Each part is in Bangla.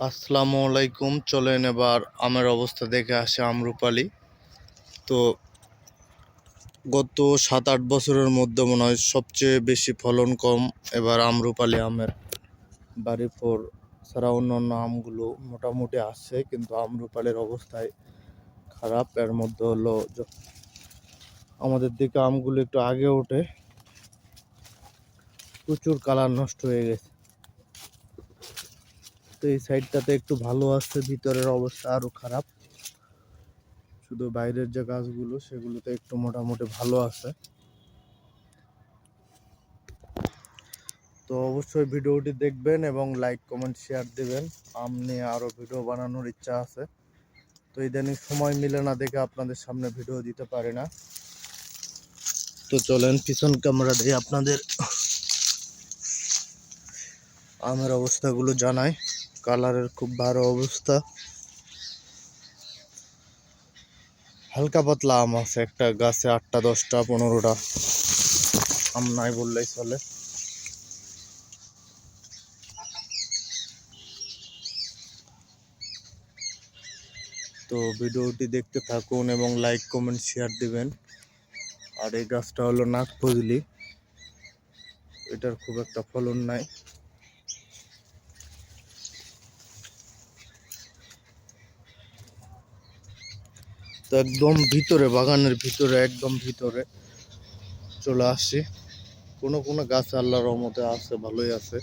আসসালামু আলাইকুম। চলেন এবার আমের অবস্থা দেখে আসে আমরুপালি তো গত সাত আট বছরের মধ্যে মনে হয় সবচেয়ে বেশি ফলন কম এবার আমরুপালি আমের বাড়ি ফোর ছাড়া অন্যান্য আমগুলো মোটামুটি আসছে কিন্তু আমরুপালির অবস্থায় খারাপ। এর মধ্যে হলো আমাদের দিকে আমগুলো একটু আগে ওঠে। প্রচুর কালার নষ্ট হয়ে গেছে। তো এই সাইডটাতে একটু ভালো আছে, ভিতরের অবস্থা আরও খারাপ। শুধু বাইরের যে গাছগুলো, সেগুলোতে একটু মোটামুটি ভালো আছে। তো অবশ্যই ভিডিওটি দেখবেন এবং লাইক কমেন্ট শেয়ার দিবেন। আম নিয়ে আরও ভিডিও বানানোর ইচ্ছা আছে। তো ইদানিং সময় মিলে না দেখে আপনাদের সামনে ভিডিও দিতে পারি না। তো চলেন, পিছন ক্যামেরা দিয়ে আপনাদের আমের অবস্থাগুলো জানাই। কালারের খুব ভালো অবস্থা। হালকা পাতলা আম আছে, একটা গাছে আটটা, দশটা, পনেরোটা। আম নাই বললেই চলে। তো ভিডিওটি দেখতে থাকুন এবং লাইক কমেন্ট শেয়ার দিবেন। আর এই গাছটা হলো নাক ফজলি এটার খুব একটা ফলন নাই। তো একদম ভিতরে, বাগানের ভিতরে, একদম ভিতরে চলে আসছি। কোনো কোনো গাছ আল্লাহর রহমতে আছে, ভালোই আছে।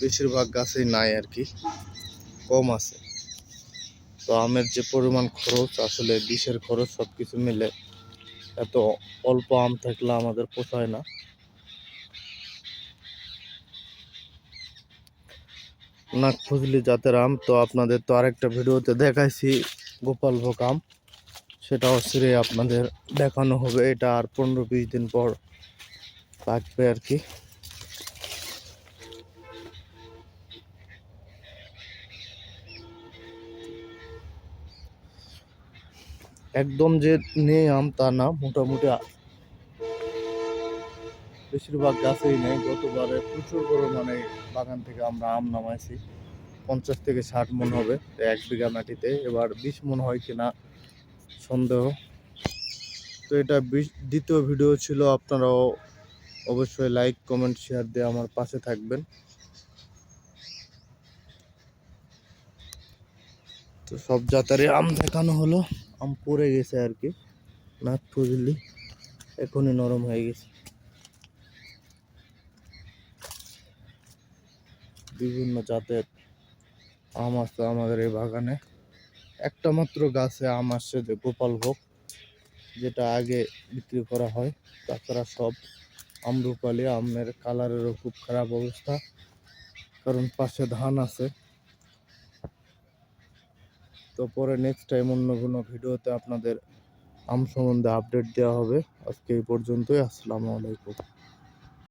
বেশিরভাগ গাছেই নাই আর কি, কম আছে। তো আমের যে পরিমাণ খরচ, আসলে বিষের খরচ সব কিছু মিলে এত অল্প আম থাকলে আমাদের পোষায় না। নাক ফজলি জাতের আম, তো আপনাদের তো আরেকটা ভিডিওতে দেখাইছি গোপালভোগ আম। সেটাও ছিঁড়ে আপনাদের দেখানো হবে। এটা আর পনেরো বিশ দিন পর পাকবে আর কি। একদম যে নেই আম, তা না। মোটামুটি বেশিরভাগ গাছেই নেই। গতবারে প্রচুর পরিমাণে বাগান থেকে আমরা আম নামাইছি। পঞ্চাশ থেকে ষাট মন হবে এক বিঘা মাটিতে। এবার বিশ মন হয় কিনা সন্দেহ। তো এটা দ্বিতীয় ভিডিও ছিল, আপনারাও অবশ্যই লাইক কমেন্ট শেয়ার দিয়ে আমার পাশে থাকবেন। তো সব জাতেরই আম দেখানো হলো, আম পড়ে গেছে আর কি। নাক ফজলি এখনই নরম হয়ে গেছে। বিভিন্ন জাতের আম আছে আমাদের এই বাগানে। একটা মাত্র গাছে আম আসছে যে গোপালভোগ যেটা আগে বিক্রি করা হয়। তাছাড়া সব আম আমরুপালি, আমের কালারেরও খুব খারাপ অবস্থা, কারণ পাশে ধান আছে। তো পরে নেক্সট টাইম অন্য কোনো ভিডিওতে আপনাদের আম সম্বন্ধে আপডেট দেওয়া হবে। আজকে এই পর্যন্তই, আসসালামু আলাইকুম।